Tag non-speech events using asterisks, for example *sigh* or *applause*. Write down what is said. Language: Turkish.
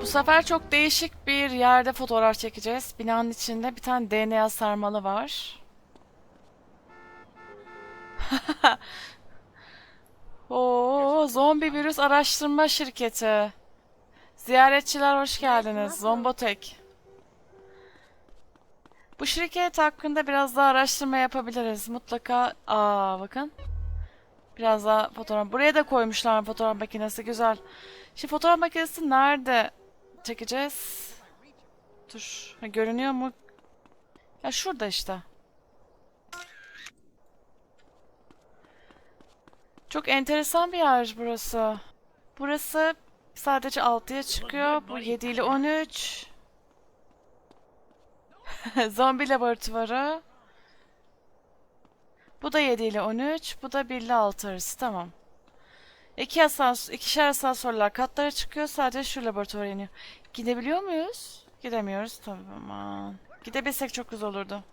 Bu sefer çok değişik bir yerde fotoğraf çekeceğiz. Binanın içinde bir tane DNA sarmalı var. *laughs* Oo, zombi virüs araştırma şirketi. Ziyaretçiler hoş geldiniz. Zombotek. Bu şirket hakkında biraz daha araştırma yapabiliriz. Mutlaka... Aa bakın. Biraz daha fotoğraf. Buraya da koymuşlar fotoğraf makinesi. Güzel. Şimdi fotoğraf makinesi nerede çekeceğiz? Dur. Ha, görünüyor mu? Ya şurada işte. Çok enteresan bir yer burası. Burası sadece 6'ya çıkıyor. Bu 7 ile 13. *laughs* Zombi laboratuvarı. Bu da 7 ile 13. Bu da 1 ile 6 arası. Tamam. İki asans ikişer asansörler katlara çıkıyor. Sadece şu laboratuvara iniyor. Gidebiliyor muyuz? Gidemiyoruz. Tamam. Gidebilsek çok güzel olurdu.